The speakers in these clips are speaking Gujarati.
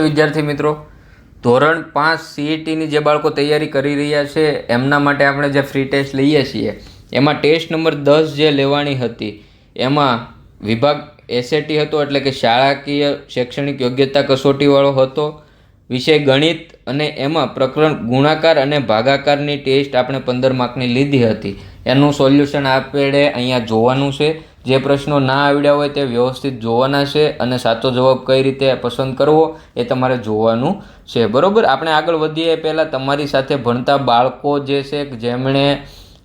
વિદ્યાર્થી મિત્રો, ધોરણ પાંચ સીઈટીની જે બાળકો તૈયારી કરી રહ્યા છે, એમના માટે આપણે જે ફ્રી ટેસ્ટ લઈએ છીએ, એમાં ટેસ્ટ નંબર દસ જે લેવાની હતી, એમાં વિભાગ એસએટી હતો એટલે કે શાળાકીય શૈક્ષણિક યોગ્યતા કસોટીવાળો હતો, વિષય ગણિત અને એમાં પ્રકરણ ગુણાકાર અને ભાગાકારની ટેસ્ટ આપણે પંદર માર્કની લીધી હતી, એનું સોલ્યુશન આપણે અહીંયા જોવાનું છે. જે પ્રશ્નો ના આવડ્યા હોય તે વ્યવસ્થિત જોવાના છે અને સાચો જવાબ કઈ રીતે પસંદ કરવો એ તમારે જોવાનું છે. બરાબર? આપણે આગળ વધીએ. પહેલાં તમારી સાથે ભણતા બાળકો જે છે, જેમણે,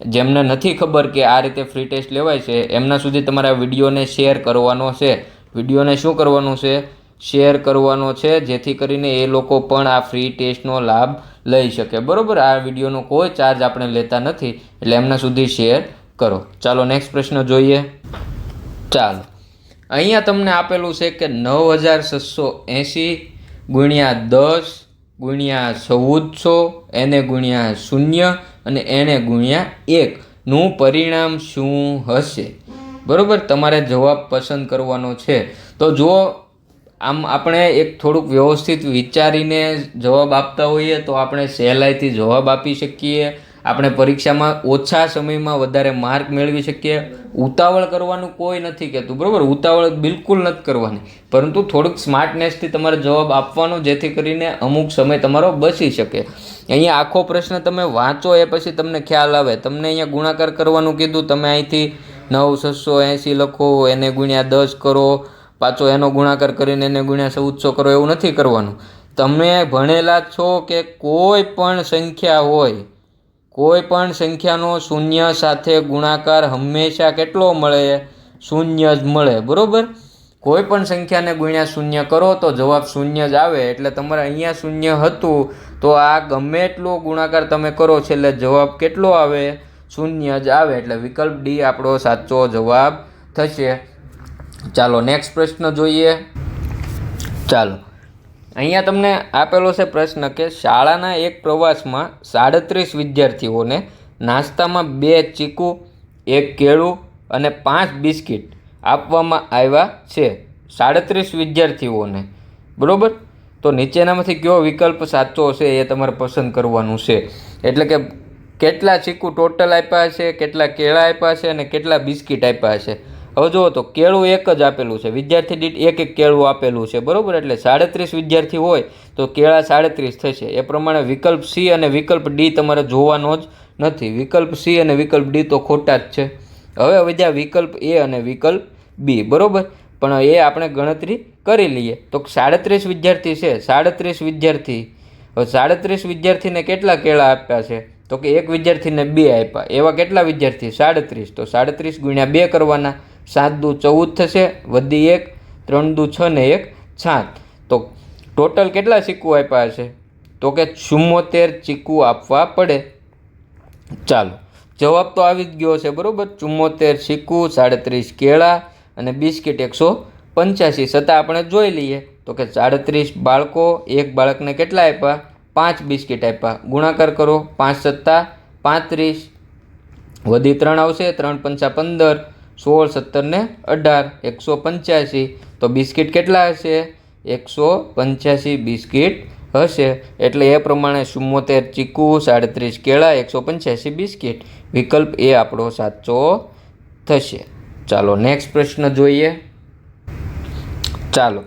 જેમને નથી ખબર કે આ રીતે ફ્રી ટેસ્ટ લેવાય છે, એમના સુધી તમારા વિડીયોને શેર કરવાનો છે. વિડીયોને શું કરવાનું છે? શેર કરવાનો છે, જેથી કરીને એ લોકો પણ આ ફ્રી ટેસ્ટનો લાભ લઈ શકે. બરાબર? આ વિડીયોનો કોઈ ચાર્જ આપણે લેતા નથી. એટલે એમના સુધી શેર કરો. ચાલો નેક્સ્ટ પ્રશ્ન જોઈએ. ચાલો. અહીંયા તમને આપેલું છે કે નવ હજાર છસો એંસી ગુણ્યા દસ ગુણ્યા ચૌદસો, એને ગુણ્યા શૂન્ય અને એને ગુણ્યા એકનું પરિણામ શું હશે? બરાબર? તમારે જવાબ પસંદ કરવાનો છે. તો જો આમ આપણે એક થોડુંક વ્યવસ્થિત વિચારીને જવાબ આપતા હોઈએ તો આપણે સહેલાઈથી જવાબ આપી શકીએ. આપણે પરીક્ષામાં ઓછા સમયમાં વધારે માર્ક મેળવી શકીએ. ઉતાવળ કરવાનું કોઈ નથી કહેતું, બરાબર? ઉતાવળ બિલકુલ નથી કરવાની. પરંતુ થોડુંક સ્માર્ટનેસથી તમારે જવાબ આપવાનો, જેથી કરીને અમુક સમય તમારો બચી શકે. અહીંયા આખો પ્રશ્ન તમે વાંચો એ પછી તમને ખ્યાલ આવે. તમને અહીંયા ગુણાકાર કરવાનું કીધું, તમે અહીંથી નવ, છસો એંસી લખો, એને ગુણ્યા દસ કરો, પાછો એનો ગુણાકાર કરીને એને ગુણ્યા ચૌદસો કરો, એવું નથી કરવાનું. તમે ભણેલા છો કે કોઈ પણ સંખ્યા હોય કોઈ પણ સંખ્યાનો શૂન્ય સાથે ગુણાકાર હંમેશા કેટલો મળે? શૂન્ય જ મળે, બરાબર? કોઈ પણ સંખ્યાને ગુણ્યા શૂન્ય કરો તો જવાબ શૂન્ય જ આવે. એટલે તમારે અહીંયા શૂન્ય હતું તો આ ગમે એટલો ગુણાકાર તમે કરો છેલ્લે જવાબ કેટલો આવે? શૂન્ય જ આવે. એટલે વિકલ્પ ડી આપણો સાચો જવાબ થશે. ચાલો, નેક્સ્ટ પ્રશ્ન જોઈએ. ચાલો. અહીંયા તમને આપેલો છે પ્રશ્ન કે શાળાના એક પ્રવાસમાં સાડત્રીસ વિદ્યાર્થીઓને નાસ્તામાં બે ચીકુ, એક કેળું અને પાંચ બિસ્કિટ આપવામાં આવ્યા છે. સાડત્રીસ વિદ્યાર્થીઓને. બરાબર? તો નીચેનામાંથી કયો વિકલ્પ સાચો હશે એ તમારે પસંદ કરવાનું છે. એટલે કે કેટલા ચીકુ ટોટલ આપ્યા છે, કેટલા કેળા આપ્યા છે અને કેટલા બિસ્કિટ આપ્યા છે. હવે જુઓ તો કેળું એક જ આપેલું છે. વિદ્યાર્થી દીઠ એક એક કેળું આપેલું છે. બરાબર? એટલે સાડત્રીસ વિદ્યાર્થી હોય તો કેળા સાડત્રીસ થશે. એ પ્રમાણે વિકલ્પ સી અને વિકલ્પ ડી તમારે જોવાનો જ નથી. વિકલ્પ સી અને વિકલ્પ ડી તો ખોટા જ છે. હવે વધ્યા વિકલ્પ એ અને વિકલ્પ બી. બરાબર? પણ એ આપણે ગણતરી કરી લઈએ. તો સાડત્રીસ વિદ્યાર્થી છે. સાડત્રીસ વિદ્યાર્થી. હવે સાડત્રીસ વિદ્યાર્થીને કેટલા કેળા આપ્યા છે? તો કે એક વિદ્યાર્થીને બે આપ્યા. એવા કેટલા વિદ્યાર્થી? સાડત્રીસ. તો સાડત્રીસ ગુણ્યા બે કરવાના. સાત દુ ચૌદ થશે, વધી એક, ત્રણ દુ છ ને એક સાત તો ટોટલ કેટલા ચીકુ આપ્યા હશે? તો કે ચુમ્મોતેર ચીકુ આપવા પડે. ચાલો, જવાબ તો આવી જ ગયો છે, બરાબર? ચુમ્મોતેર ચીકુ, સાડત્રીસ કેળા અને બિસ્કિટ એકસો પંચ્યાસી. છતાં આપણે જોઈ લઈએ. તો કે સાડત્રીસ બાળકો, એક બાળકને કેટલા આપ્યા? પાંચ બિસ્કિટ આપ્યા. ગુણાકાર કરો, પાંચ સત્તા, પાંત્રીસ. વધી ત્રણ આવશે, ત્રણ પંચા પંદર. સોળ, સત્તર ને અઢાર, એકસો પંચ્યાસી. તો બિસ્કિટ કેટલા હશે? એકસો પંચ્યાસી બિસ્કિટ હશે. એટલે એ પ્રમાણે ચુમ્મોતેર ચીકુ, સાડત્રીસ કેળા, એકસો પંચ્યાસી બિસ્કિટ. વિકલ્પ એ આપણો સાચો થશે. ચાલો નેક્સ્ટ પ્રશ્ન જોઈએ. ચાલો,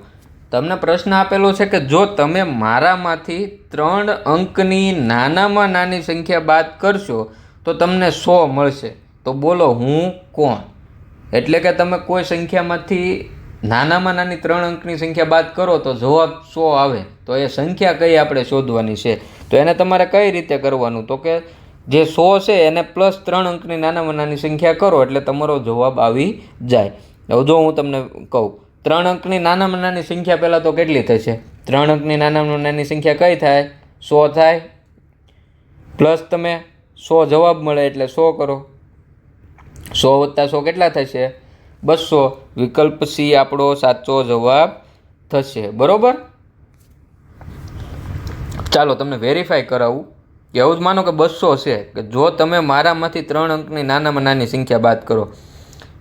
તમને પ્રશ્ન આપેલો છે કે જો તમે મારામાંથી ત્રણ અંકની નાનામાં નાની સંખ્યા બાદ કરશો, તો તમને સો મળશે. તો બોલો, હું કોણ? એટલે કે તમે કોઈ સંખ્યામાંથી નાનામાં નાની ત્રણ અંકની સંખ્યા બાદ કરો તો જવાબ સો આવે. તો એ સંખ્યા કઈ આપણે શોધવાની છે? તો એને તમારે કઈ રીતે કરવાનું? તો કે જે સો છે એને પ્લસ ત્રણ અંકની નાનામાં નાની સંખ્યા કરો એટલે તમારો જવાબ આવી જાય. હવે જો હું તમને કહું, ત્રણ અંકની નાનામાં નાની સંખ્યા પહેલાં તો કેટલી થશે? ત્રણ અંકની નાનામાં નાની સંખ્યા કઈ થાય? સો થાય. પ્લસ તમે સો જવાબ મળે એટલે સો કરો. સો વત્તા સો કેટલા થશે? બસો. વિકલ્પ સી આપણો સાચો જવાબ થશે. બરાબર? ચાલો તમને વેરીફાઈ કરાવું એવું જ માનો કે બસો છે. કે જો તમે મારામાંથી ત્રણ અંકની નાનામાં નાની સંખ્યા બાદ કરો.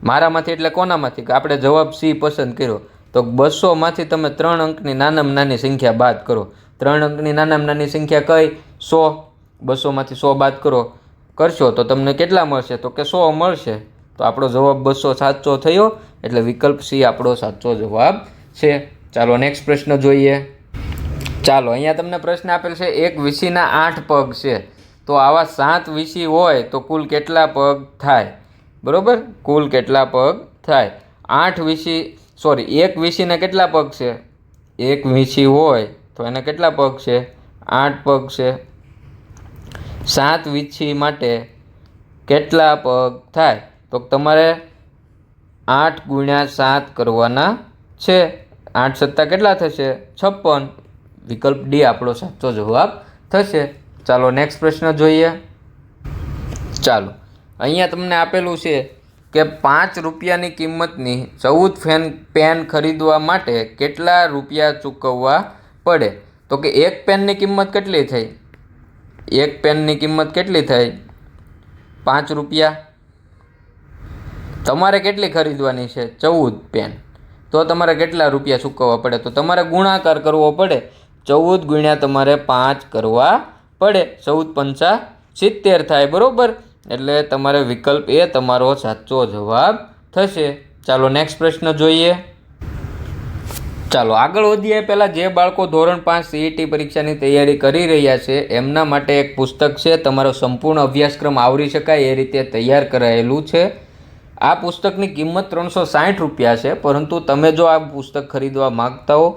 મારામાંથી એટલે કોનામાંથી? કે આપણે જવાબ સી પસંદ કર્યો. તો બસોમાંથી તમે ત્રણ અંકની નાનામાં નાની સંખ્યા બાદ કરો. ત્રણ અંકની નાનામાં નાની સંખ્યા કઈ? સો. બસોમાંથી સો બાદ કરો. કરશો તો તમને કેટલા મળશે? તો કે સો મળશે. તો આપણો જવાબ બસો સાચો થયો, એટલે વિકલ્પ સી આપણો સાચો જવાબ છે. ચાલો નેક્સ્ટ પ્રશ્ન જોઈએ. ચાલો, અહીંયા તમને પ્રશ્ન આપેલ છે, એક વિસીના આઠ પગ છે. તો આવા સાત વિસી હોય તો કુલ કેટલા પગ થાય? બરાબર? કુલ કેટલા પગ થાય? આઠ વિસી સોરી એક વિસીને કેટલા પગ છે? એક વિસી હોય તો એને કેટલા પગ છે? આઠ પગ છે. સાત વીછી માટે કેટલા પગ થાય? તો તમારે આઠ ગુણ્યા સાત કરવાના છે. આઠ સત્તા કેટલા થશે? છપ્પન. વિકલ્પ ડી આપણો સાચો જવાબ થશે. ચાલો નેક્સ્ટ પ્રશ્ન જોઈએ. ચાલો. અહીંયા તમને આપેલું છે કે પાંચ રૂપિયાની કિંમતની ચૌદ ફેન પેન ખરીદવા માટે કેટલા રૂપિયા ચૂકવવા પડે? તો કે એક પેનની કિંમત કેટલી થઈ? એક પેનની કિંમત કેટલી થઈ? પાંચ રૂપિયા. તમારે કેટલી ખરીદવાની છે? ચૌદ પેન. તો તમારે કેટલા રૂપિયા ચૂકવવા પડે? તો તમારે ગુણાકાર કરવો પડે. ચૌદ ગુણ્યા તમારે પાંચ કરવા પડે. ચૌદ પંચા સિત્તેર થાય, બરાબર? એટલે તમારે વિકલ્પ એ, તમારો સાચો જવાબ થશે. ચાલો નેક્સ્ટ પ્રશ્ન જોઈએ. ચાલો, આગળ વધીએ. પહેલાં જે બાળકો ધોરણ પાંચ સીઈટી પરીક્ષાની તૈયારી કરી રહ્યા છે, એમના માટે એક પુસ્તક છે, તમારો સંપૂર્ણ અભ્યાસક્રમ આવરી શકાય એ રીતે તૈયાર કરાયેલું છે. આ પુસ્તકની કિંમત ત્રણસો સાઠ રૂપિયા છે, પરંતુ તમે જો આ પુસ્તક ખરીદવા માગતા હો,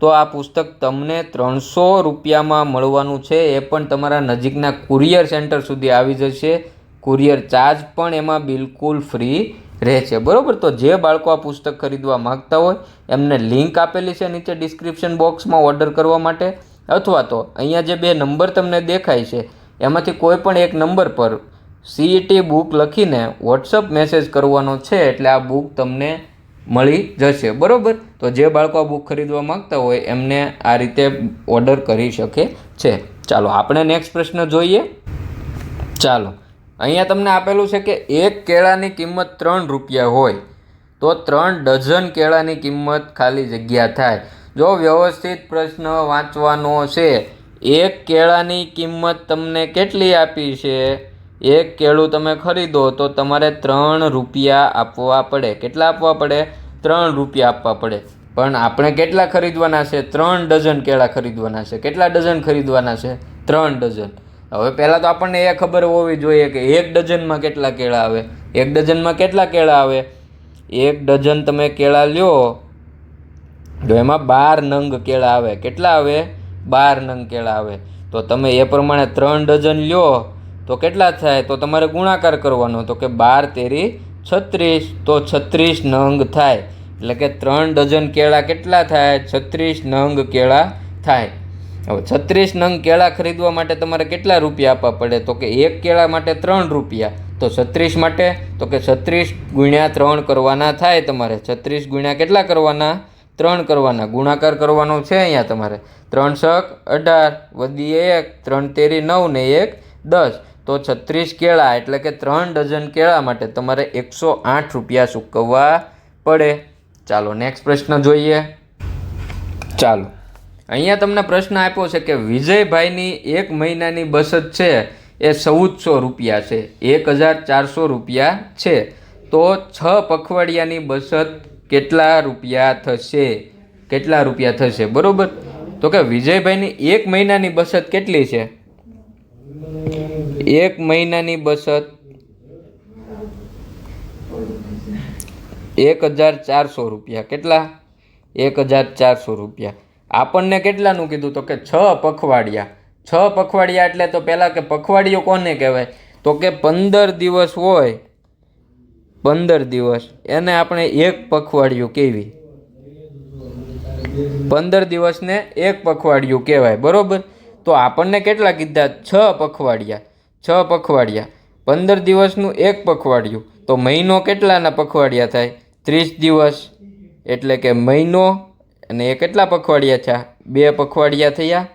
તો આ પુસ્તક તમને ત્રણસો રૂપિયામાં મળવાનું છે. એ પણ તમારા નજીકના કુરિયર સેન્ટર સુધી આવી જશે. કુરિયર ચાર્જ પણ એમાં બિલકુલ ફ્રી. રહે છે. બરાબર? તો જે બાળકો આ પુસ્તક ખરીદવા માગતા હોય, એમને લિંક આપેલી છે નીચે ડિસ્ક્રિપ્શન બોક્સમાં ઓર્ડર કરવા માટે. અથવા તો અહીંયા જે બે નંબર તમને દેખાય છે, એમાંથી કોઈ પણ એક નંબર પર સીઈટી બુક લખીને વોટ્સઅપ મેસેજ કરવાનો છે, એટલે આ બુક તમને મળી જશે. બરાબર? તો જે બાળકો આ બુક ખરીદવા માગતા હોય, એમને આ રીતે ઓર્ડર કરી શકે છે. ચાલો, આપણે નેક્સ્ટ પ્રશ્ન જોઈએ. ચાલો. અહીંયા તમને આપેલું છે કે એક કેળાની કિંમત ત્રણ રૂપિયા હોય, તો ત્રણ ડઝન કેળાની કિંમત ખાલી જગ્યા થાય. જો વ્યવસ્થિત પ્રશ્ન વાંચવાનો છે, એક કેળાની કિંમત તમને કેટલી આપી છે? એક કેળું તમે ખરીદો, તો તમારે ત્રણ રૂપિયા આપવા પડે. કેટલા આપવા પડે? ત્રણ રૂપિયા આપવા પડે. પણ આપણે કેટલા ખરીદવાના છે? ત્રણ ડઝન કેળા ખરીદવાના છે. કેટલા ડઝન ખરીદવાના છે? ત્રણ ડઝન. હવે પહેલાં તો આપણને એ ખબર હોવી જોઈએ કે એક ડઝનમાં કેટલા કેળા આવે? એક ડઝનમાં કેટલા કેળા આવે? એક ડઝન તમે કેળા લ્યો, તો એમાં બાર નંગ કેળા આવે. કેટલા આવે? બાર નંગ કેળા આવે. તો તમે એ પ્રમાણે ત્રણ ડઝન લ્યો, તો કેટલા થાય? તો તમારે ગુણાકાર કરવાનો, તો કે બાર તેરી છત્રીસ. તો છત્રીસ નંગ થાય. એટલે કે ત્રણ ડઝન કેળા કેટલા થાય? છત્રીસ નંગ કેળા થાય. હવે છત્રીસ નંગ કેળા ખરીદવા માટે તમારે કેટલા રૂપિયા આપવા પડે? તો કે એક કેળા માટે ત્રણ રૂપિયા. તો છત્રીસ માટે? તો કે છત્રીસ ગુણ્યા ત્રણ કરવાના થાય તમારે. છત્રીસ ગુણ્યા કેટલા કરવાના? ત્રણ કરવાના. ગુણાકાર કરવાનો છે અહીંયા તમારે. ત્રણ શક અઢાર વધી એક, ત્રણ તેરી નવ ને એક દસ. તો છત્રીસ કેળા, એટલે કે ત્રણ ડઝન કેળા માટે તમારે એકસો આઠ રૂપિયા ચૂકવવા પડે. ચાલો નેક્સ્ટ પ્રશ્ન જોઈએ. ચાલો. અહીંયા તમને પ્રશ્ન આપ્યો છે કે વિજયભાઈની એક મહિનાની બચત છે, એ ચૌદસો રૂપિયા છે, એક હજાર ચારસો રૂપિયા છે. તો છ પખવાડિયાની બચત કેટલા રૂપિયા થશે? કેટલા રૂપિયા થશે? બરોબર? તો કે વિજયભાઈની એક મહિનાની બચત કેટલી છે? એક મહિનાની બચત એક હજાર ચારસો રૂપિયા. કેટલા? એક હજાર ચારસો રૂપિયા. આપણને કેટલાનું કીધું તો કે છ પખવાડિયા. છ પખવાડિયા એટલે તો પહેલાં કે પખવાડિયું કોને કહેવાય? તો કે પંદર દિવસ હોય. પંદર દિવસ. એને આપણે એક પખવાડિયું કહેવી પંદર દિવસને એક પખવાડિયું કહેવાય. બરાબર? તો આપણને કેટલા કીધા? છ પખવાડિયા. છ પખવાડિયા. પંદર દિવસનું એક પખવાડિયું. તો મહિનો કેટલાના પખવાડિયા થાય? ત્રીસ દિવસ. એટલે કે મહિનો અને એ કેટલા પખવાડિયા થયા? બે પખવાડિયા થયા?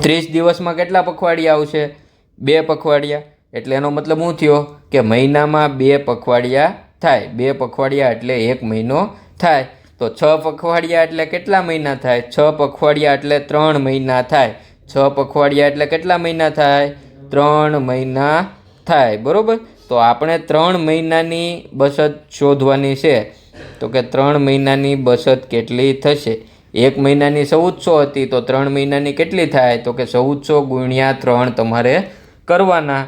ત્રીસ દિવસમાં કેટલા પખવાડિયા આવશે? બે પખવાડિયા. એટલે એનો મતલબ શું થયો? કે મહિનામાં બે પખવાડિયા થાય. બે પખવાડિયા એટલે એક મહિનો થાય. તો છ પખવાડિયા એટલે કેટલા મહિના થાય? છ પખવાડિયા એટલે ત્રણ મહિના થાય. છ પખવાડિયા એટલે કેટલા મહિના થાય? ત્રણ મહિના થાય. બરોબર? તો આપણે ત્રણ મહિનાની બચત શોધવાની છે. તો કે ત્રણ મહિનાની બચત કેટલી થશે? એક મહિનાની ચૌદસો હતી, તો ત્રણ મહિનાની કેટલી થાય? તો કે ચૌદસો ગુણ્યા ત્રણ તમારે કરવાના.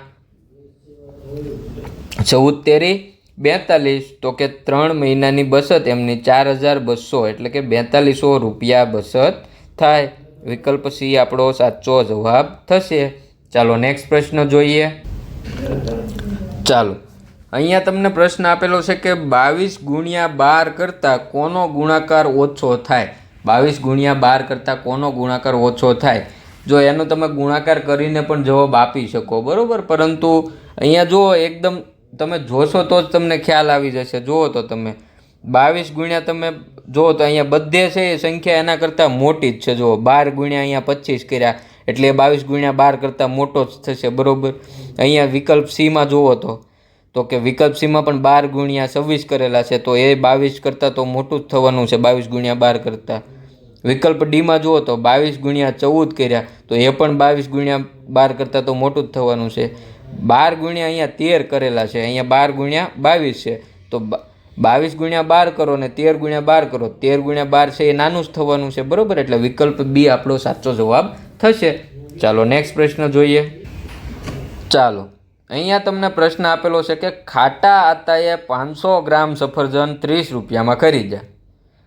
ચૌદ તેરી બેતાલીસ, તો કે ત્રણ મહિનાની બચત એમની ચાર હજાર બસો, એટલે કે બેતાલીસો રૂપિયા બચત થાય. વિકલ્પ સી આપણો સાચો જવાબ થશે. ચાલો નેક્સ્ટ પ્રશ્ન જોઈએ. ચાલો. અહીંયા તમને પ્રશ્ન આપેલો છે કે બાવીસ ગુણ્યા બાર કરતાં કોનો ગુણાકાર ઓછો થાય? બાવીસ ગુણ્યા બાર કરતાં કોનો ગુણાકાર ઓછો થાય? જો એનો તમે ગુણાકાર કરીને પણ જવાબ આપી શકો, બરાબર? પરંતુ અહીંયા જુઓ, એકદમ તમે જોશો તો જ તમને ખ્યાલ આવી જશે. જુઓ તો તમે. બાવીસ ગુણ્યા તમે જુઓ તો અહીંયા બધે છે એ સંખ્યા એના કરતાં મોટી જ છે. જુઓ, બાર ગુણ્યા અહીંયા પચીસ કર્યા. એટલે એ બાવીસ ગુણ્યા બાર કરતાં મોટો જ થશે, બરાબર? અહીંયા વિકલ્પ સીમાં જુઓ તો. તો કે વિકલ્પ સીમાં પણ બાર ગુણ્યા છવ્વીસ કરેલા છે, તો એ બાવીસ કરતાં તો મોટું જ થવાનું છે, બાવીસ ગુણ્યા બાર કરતાં. વિકલ્પ ડીમાં જુઓ તો, બાવીસ ગુણ્યા ચૌદ કર્યા, તો એ પણ બાવીસ ગુણ્યા બાર કરતાં તો મોટું જ થવાનું છે. બાર ગુણ્યા અહીંયા તેર કરેલા છે, અહીંયા બાર ગુણ્યા બાવીસ છે. તો બાવીસ ગુણ્યા બાર કરો ને તેર ગુણ્યા બાર કરો, તેર ગુણ્યા બાર છે એ નાનું જ થવાનું છે, બરાબર? એટલે વિકલ્પ બી આપણો સાચો જવાબ થશે. ચાલો નેક્સ્ટ પ્રશ્ન જોઈએ. ચાલો, અહીંયા તમને પ્રશ્ન આપેલો છે કે ખાટા આતાએ પાંચસો ગ્રામ સફરજન ત્રીસ રૂપિયામાં ખરીદ્યા.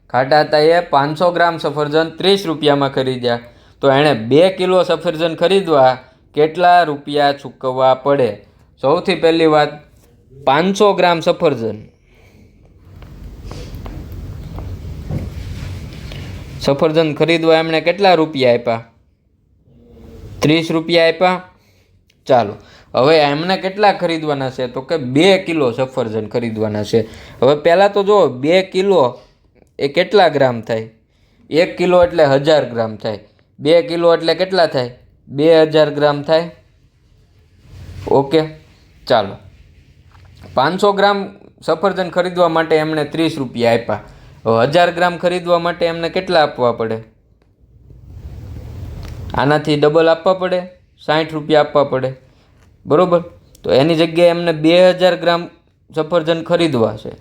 ખાટા આતાએ પાંચસો ગ્રામ સફરજન ત્રીસ રૂપિયામાં ખરીદ્યા. તો એણે બે કિલો સફરજન ખરીદવા કેટલા રૂપિયા ચૂકવવા પડે? સૌથી પહેલી વાત, પાંચસો ગ્રામ સફરજન. સફરજન ખરીદવા એમણે કેટલા રૂપિયા આપ્યા? ત્રીસ રૂપિયા આપ્યા. ચાલો, હવે એમને કેટલા ખરીદવાના છે? તો કે બે કિલો સફરજન ખરીદવાના છે. હવે પહેલાં તો જુઓ બે કિલો એ કેટલા ગ્રામ થાય? એક કિલો એટલે હજાર ગ્રામ થાય. બે કિલો એટલે કેટલા થાય? બે હજાર ગ્રામ થાય. ઓકે, ચાલો. પાંચસો ગ્રામ સફરજન ખરીદવા માટે એમણે ત્રીસ રૂપિયા આપ્યા. હજાર ગ્રામ ખરીદવા માટે એમને કેટલા આપવા પડે? આનાથી ડબલ આપવા પડે સાઠ રૂપિયા આપવા પડે. બરાબર? તો એની જગ્યાએ એમને બે હજાર ગ્રામ સફરજન ખરીદવા છે.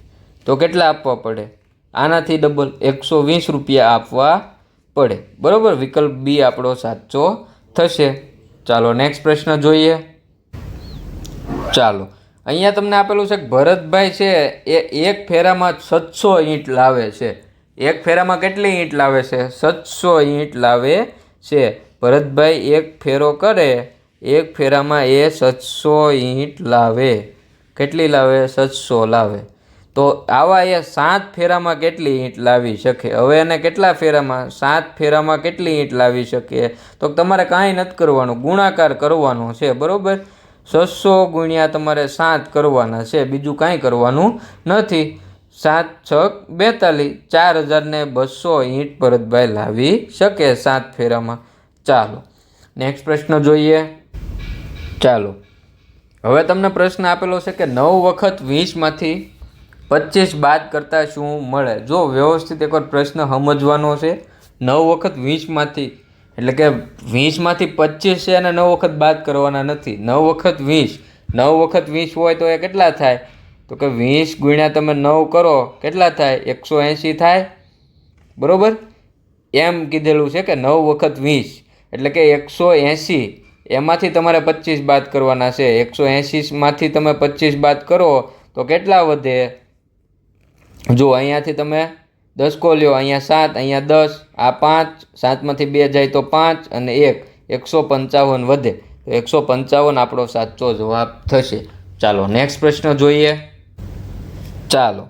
તો કેટલા આપવા પડે? આનાથી ડબલ એકસો વીસ રૂપિયા આપવા પડે. બરાબર? વિકલ્પ બી આપણો સાચો થશે. ચાલો નેક્સ્ટ પ્રશ્ન જોઈએ. ચાલો. અહીંયા તમને આપેલું છે કે ભરતભાઈ છે, એ એક ફેરામાં સાતસો ઈંટ લાવે છે. એક ફેરામાં કેટલી ઈંટ લાવે છે? સાતસો ઈંટ લાવે છે. ભરતભાઈ એક ફેરો કરે, એક ફેરામાં એ સાતસો ઈંટ લાવે. કેટલી લાવે? સાતસો લાવે. તો આવા એ સાત ફેરામાં કેટલી ઈંટ લાવી શકે? હવે એને કેટલા ફેરામાં? સાત ફેરામાં કેટલી ઈંટ લાવી શકે? તો તમારે કાંઈ નથી કરવાનું. ગુણાકાર કરવાનો છે, બરાબર? છસો ગુણ્યા તમારે સાત કરવાના છે. બીજું કાંઈ કરવાનું નથી. સાત છ બેતાલીસ. ચાર હજારને બસો ઈંટ ભરતભાઈ લાવી શકે સાત ફેરામાં. ચાલો નેક્સ્ટ પ્રશ્ન જોઈએ. ચાલો, હવે તમને પ્રશ્ન આપેલો છે કે નવ વખત વીસમાંથી પચીસ બાદ કરતાં શું મળે? જો વ્યવસ્થિત એકવાર પ્રશ્ન સમજવાનો છે, નવ વખત વીસમાંથી, એટલે કે વીસમાંથી પચીસ છે અને નવ વખત બાદ કરવાના નથી. નવ વખત વીસ, નવ વખત વીસ હોય તો એ કેટલા થાય? તો કે વીસ ગુણ્યા તમે નવ કરો, કેટલા થાય? એકસો એંશી થાય. બરાબર? એમ કીધેલું છે કે નવ વખત વીસ. એટલે કે એકસો એંસી, એમાંથી તમારે પચીસ બાદ કરવાના છે. એકસો એંસીમાંથી તમે પચીસ બાદ કરો તો કેટલા વધે? જો અહીંયાથી તમે દસ કો લ્યો અહીંયા સાત, અહીંયા દસ, આ પાંચ, સાતમાંથી બે જાય તો પાંચ અને એક. એકસો પંચાવન વધે. તો એકસો પંચાવન આપણો સાચો જવાબ થશે. ચાલો નેક્સ્ટ પ્રશ્ન જોઈએ. ચાલો.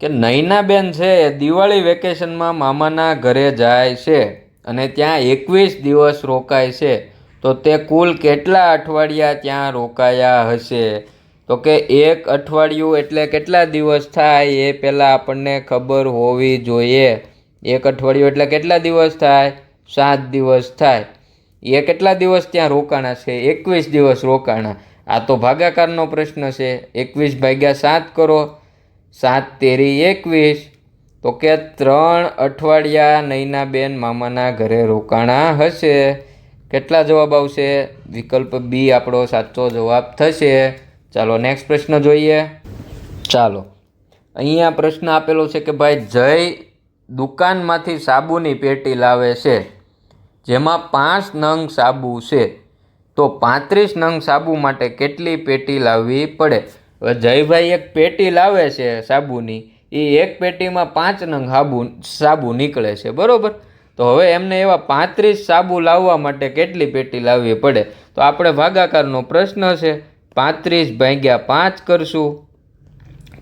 કે નૈનાબેન છે, દિવાળી વેકેશનમાં મામાના ઘરે જાય છે. અને ત્યાં એકવીસ દિવસ રોકાય છે. તો તે કુલ કેટલા અઠવાડિયા ત્યાં રોકાયા હશે? તો કે એક અઠવાડિયું એટલે કેટલા દિવસ થાય એ પહેલાં આપણને ખબર હોવી જોઈએ. એક અઠવાડિયું એટલે કેટલા દિવસ થાય? સાત દિવસ થાય. એ કેટલા દિવસ ત્યાં રોકાણા છે? એકવીસ દિવસ રોકાણા. આ તો ભાગાકારનો પ્રશ્ન છે. એકવીસ ભાગ્યા સાત કરો. સાત તેરી એકવીસ. તો કે ત્રણ અઠવાડિયા નૈનાબેન મામાના ઘરે રોકાણા હશે? કેટલા જવાબ આવશે? વિકલ્પ બી આપણો સાચો જવાબ થશે. ચાલો નેક્સ્ટ પ્રશ્ન જોઈએ. ચાલો. અહીંયા પ્રશ્ન આપેલો છે કે ભાઈ, જય દુકાનમાંથી સાબુની પેટી લાવે છે, જેમાં પાંચ નંગ સાબુ છે, તો પાંત્રીસ નંગ સાબુ માટે કેટલી પેટી લાવવી પડે? હવે જયભાઈ એક પેટી લાવે છે સાબુની. એ એક પેટીમાં પાંચ નંગ સાબુ સાબુ નીકળે છે, બરાબર? તો હવે એમને એવા પાંત્રીસ સાબુ લાવવા માટે કેટલી પેટી લાવવી પડે? તો આપણે ભાગાકારનો પ્રશ્ન છે, પાંત્રીસ ભાગ્યા પાંચ કરશું.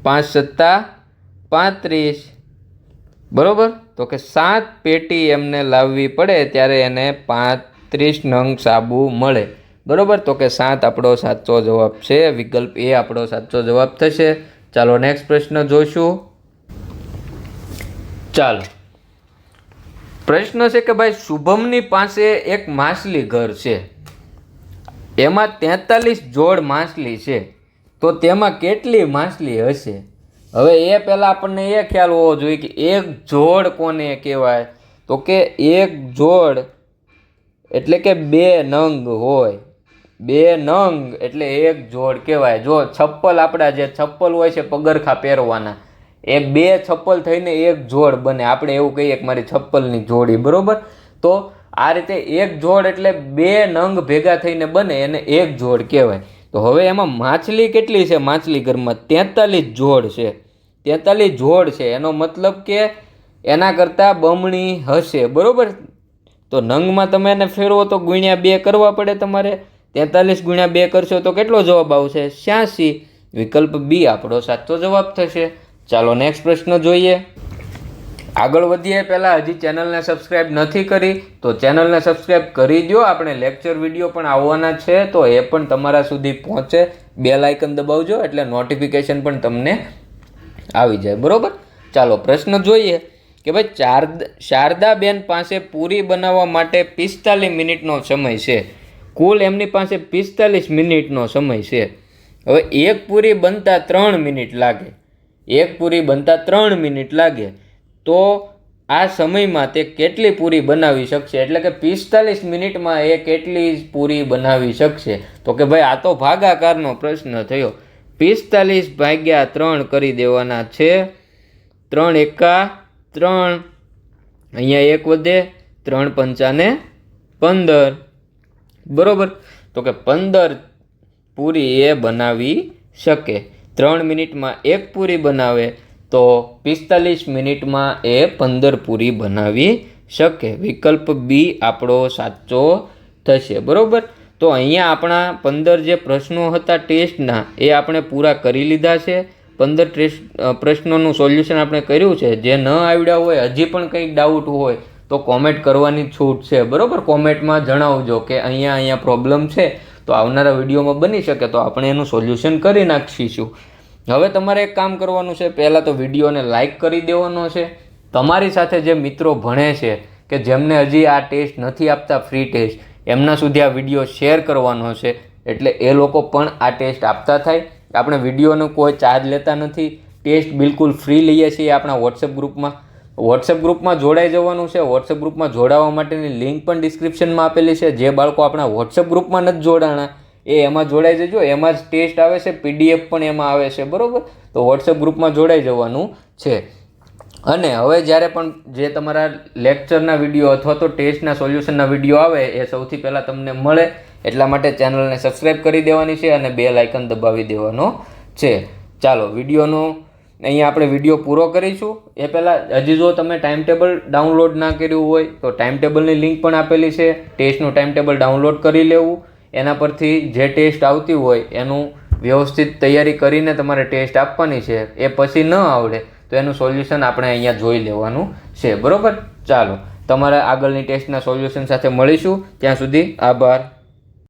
પાંચ સત્તા, પાંત્રીસ. બરાબર? તો કે સાત પેટી એમને લાવવી પડે ત્યારે એને પાંત્રીસ નંગ સાબુ મળે. બરાબર? તો કે સાત આપણો સાચો જવાબ છે, વિકલ્પ એ આપણો સાચો જવાબ થશે. ચાલો નેક્સ્ટ પ્રશ્ન જોઈશું ચાલો. પ્રશ્ન છે કે ભાઈ શુભમની પાસે એક માછલી ઘર છે. એમાં તેતાલીસ જોડ માછલી છે. તો તેમાં કેટલી માછલી હશે? હવે એ પહેલાં આપણને એ ખ્યાલ હોવો જોઈએ કે એક જોડ કોને કહેવાય? તો કે એક જોડ એટલે કે બે નંગ હોય. બે નંગ એટલે એક જોડ કહેવાય. જો છપ્પલ આપણા જે છપ્પલ હોય છે પગરખા પહેરવાના એ બે છપ્પલ થઈને એક જોડ બને. આપણે એવું કહીએ કે મારી છપ્પલની જોડી, બરાબર? તો આ રીતે એક જોડ એટલે બે નંગ ભેગા થઈને બને એને એક જોડ કહેવાય. તો હવે એમાં માછલી કેટલી છે? માછલી ઘરમાં તેતાલીસ જોડ છે. તેતાલીસ જોડ છે. એનો મતલબ કે એના કરતાં બમણી હશે, બરાબર? તો નંગમાં તમે એને ફેરવો તો ગુણ્યા બે કરવા પડે તમારે. તેતાલીસ ગુણ્યા બે કરશો તો કેટલો જવાબ આવશે? છ્યાસી. વિકલ્પ બી આપણો સાચો જવાબ થશે. ચાલો નેક્સ્ટ પ્રશ્ન જોઈએ. આગળ વધીએ. પહેલાં હજી ચેનલને સબસ્ક્રાઈબ નથી કરી, તો ચેનલને સબસ્ક્રાઈબ કરી દો આપણે લેક્ચર વીડિયો પણ આવવાના છે, તો એ પણ તમારા સુધી પહોંચે. બે લાઇકન દબાવજો, એટલે નોટિફિકેશન પણ તમને આવી જાય. બરાબર? ચાલો પ્રશ્ન જોઈએ કે ભાઈ ચાર શારદાબેન પાસે પૂરી બનાવવા માટે પિસ્તાલીસ મિનિટનો સમય છે. કુલ એમની પાસે પિસ્તાલીસ મિનિટનો સમય છે. હવે એક પૂરી બનતા ત્રણ મિનિટ લાગે. એક પૂરી બનતા ત્રણ મિનિટ લાગે, તો આ સમયમાં તે કેટલી પૂરી બનાવી શકશે? એટલે કે પિસ્તાલીસ મિનિટમાં એ કેટલી પૂરી બનાવી શકશે? તો કે ભાઈ, આ તો ભાગાકારનો પ્રશ્ન થયો. પિસ્તાલીસ ભાગ્યા ત્રણ કરી દેવાના છે. ત્રણ એકા, ત્રણ. અહીંયા એક વધે, ત્રણ પંચાને પંદર. બરોબર? તો કે પંદર પૂરી એ બનાવી શકે. ત્રણ મિનિટમાં એક પૂરી બનાવે, તો પિસ્તાલીસ મિનિટમાં એ પંદર પૂરી બનાવી શકે. વિકલ્પ બી આપણો સાચો થશે. બરાબર? તો અહીંયા આપણા પંદર જે પ્રશ્નો હતા ટેસ્ટના, એ આપણે પૂરા કરી લીધા છે. પંદર ટેસ્ટ પ્રશ્નોનું સોલ્યુશન આપણે કર્યું છે. જે ન આવડ્યા હોય, હજી પણ કંઈક ડાઉટ હોય, તો કોમેન્ટ કરવાની છૂટ છે. બરાબર? કોમેન્ટમાં જણાવજો કે અહીંયા અહીંયા પ્રોબ્લેમ છે. તો આવનારા વિડીયોમાં બની શકે તો આપણે એનું સોલ્યુશન કરી નાખીશું. હવે તમારે એક કામ કરવાનું છે, પહેલાં તો વિડીયોને લાઇક કરી દેવાનો છે. તમારી સાથે જે મિત્રો ભણે છે, કે જેમને હજી આ ટેસ્ટ નથી આપતા, ફ્રી ટેસ્ટ, એમના સુધી આ વીડિયો શેર કરવાનો છે, એટલે એ લોકો પણ આ ટેસ્ટ આપતા થાય. આપણે વિડીયોનો કોઈ ચાર્જ લેતા નથી. ટેસ્ટ બિલકુલ ફ્રી લઈએ છીએ આપણા વોટ્સએપ ગ્રુપમાં. વોટ્સએપ ગ્રુપમાં જોડાઈ જવાનું છે. વોટ્સએપ ગ્રુપમાં જોડાવા માટેની લિંક પણ ડિસ્ક્રિપ્શનમાં આપેલી છે. જે બાળકો આપણા વોટ્સએપ ગ્રુપમાં નથી જોડાણા, એ એમાં જોડાઈ જજો. એમાં જ ટેસ્ટ આવે છે, પીડીએફ પણ એમાં આવે છે. બરાબર? તો વોટ્સએપ ગ્રુપમાં જોડાઈ જવાનું છે. અને હવે જ્યારે પણ જે તમારા લેક્ચરના વીડિયો અથવા તો ટેસ્ટના સોલ્યુશનના વીડિયો આવે, એ સૌથી પહેલાં તમને મળે. એટલા માટે ચેનલને સબસ્ક્રાઈબ કરી દેવાની છે અને બે લાઇકન દબાવી દેવાનો છે. ચાલો, વિડીયોનો અહીંયા આપણે વીડિયો પૂરો કરીશું. એ પહેલાં હજી જો તમે ટાઈમ ટેબલ ડાઉનલોડ ના કર્યું હોય, તો ટાઈમ ટેબલની લિંક પણ આપેલી છે. ટેસ્ટનું ટાઈમ ટેબલ ડાઉનલોડ કરી લેવું. એના પરથી જે ટેસ્ટ આવતી હોય, એનું વ્યવસ્થિત તૈયારી કરીને તમારે ટેસ્ટ આપવાની છે. એ પછી ન આવડે, તો એનું સોલ્યુશન આપણે અહીંયા જોઈ લેવાનું છે. બરાબર? ચાલો, તમારા આગળની ટેસ્ટના સોલ્યુશન સાથે મળીશું. ત્યાં સુધી આભાર.